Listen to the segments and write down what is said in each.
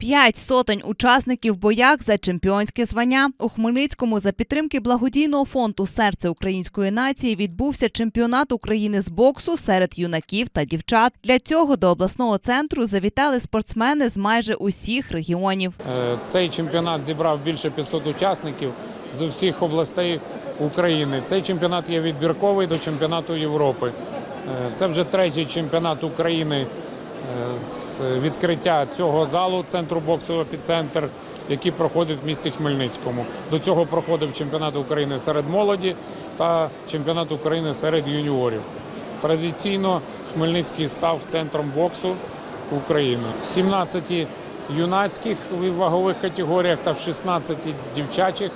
П'ять сотень учасників боях за чемпіонське звання у Хмельницькому за підтримки благодійного фонду Серце української нації відбувся чемпіонат України з боксу серед юнаків та дівчат. Для цього до обласного центру завітали спортсмени з майже усіх регіонів. Е, Цей чемпіонат зібрав більше 500 учасників з усіх областей України. Цей чемпіонат є відбірковий до чемпіонату Європи. Е, Це вже третій чемпіонат України з відкриття цього залу центру боксу «Епіцентр», який проходить в місті Хмельницькому. До цього проходив чемпіонат України серед молоді та чемпіонат України серед юніорів. Традиційно Хмельницький став центром боксу України. В 17 юнацьких вагових категоріях та в 16 дівчачих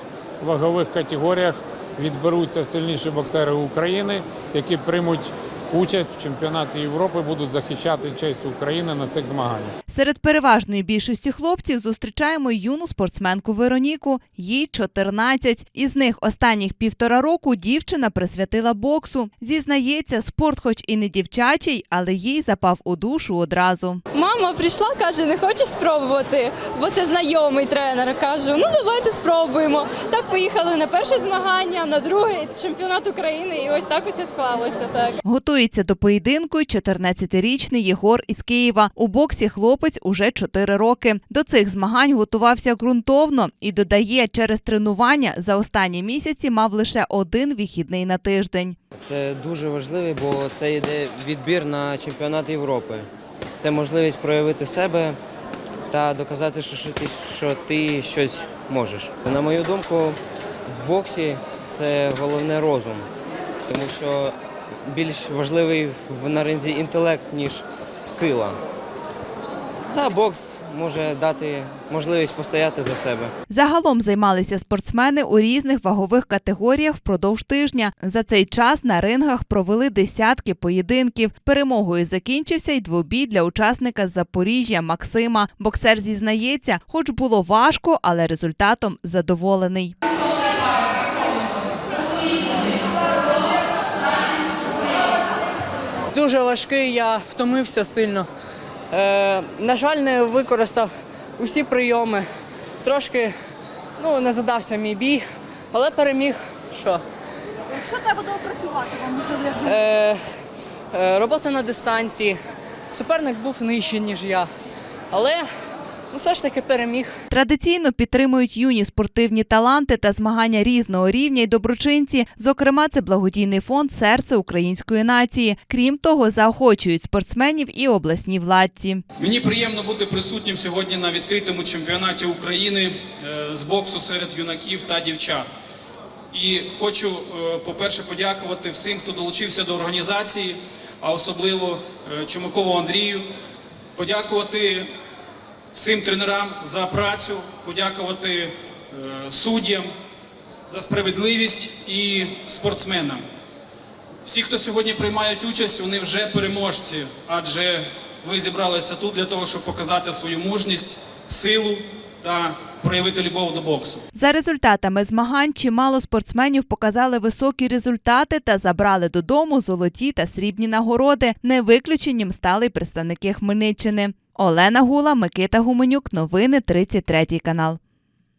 вагових категоріях відберуться сильніші боксери України, які приймуть участь в чемпіонаті Європи, будуть захищати честь України на цих змаганнях. Серед переважної більшості хлопців зустрічаємо юну спортсменку Вероніку. Їй 14. Із них останніх півтора року дівчина присвятила боксу. Зізнається, спорт, хоч і не дівчачий, але їй запав у душу одразу. Мама прийшла, каже, не хочеш спробувати, бо це знайомий тренер. Кажу, ну давайте спробуємо. Так поїхали на перше змагання, на друге чемпіонат України, і ось так усе склалося. Так Готується до поєдинку 14-річний Єгор із Києва. У боксі хлопець уже 4 роки. До цих змагань готувався ґрунтовно і додає, через тренування за останні місяці мав лише один вихідний на тиждень. Це дуже важливо, бо це йде відбір на чемпіонат Європи. Це можливість проявити себе та доказати, що, ти, що ти щось можеш. На мою думку, в боксі це головне розум, тому що більш важливий в ринзі інтелект, ніж сила. Та бокс може дати можливість постояти за себе. Загалом займалися спортсмени у різних вагових категоріях впродовж тижня. За цей час на рингах провели десятки поєдинків. Перемогою закінчився й двобій для учасника з Запоріжжя Максима. Боксер зізнається, хоч було важко, але результатом задоволений. Дуже важкий, я втомився сильно. Е, на жаль, не використав усі прийоми. Трошки ну, не задався мій бій, але переміг. Що? Що треба доопрацювати вам? Е, е, робота на дистанції. Суперник був нижчий, ніж я. Але все ж таки переміг. Традиційно підтримують юні спортивні таланти та змагання різного рівня й доброчинці. Зокрема, це благодійний фонд Серце української нації. Крім того, заохочують спортсменів і обласні владці. Мені приємно бути присутнім сьогодні на відкритому чемпіонаті України е, з боксу серед юнаків та дівчат. І хочу, е, по-перше, подякувати всім, хто долучився до організації, а особливо е, Чумакову Андрію, подякувати всім тренерам за працю, подякувати е, суддям за справедливість і спортсменам. Всі, хто сьогодні приймають участь, вони вже переможці, адже ви зібралися тут для того, щоб показати свою мужність, силу та проявити любов до боксу. За результатами змагань чимало спортсменів показали високі результати та забрали додому золоті та срібні нагороди. Не виключенням стали й представники Хмельниччини. Олена Гула, Микита Гуменюк. Новини 33 канал.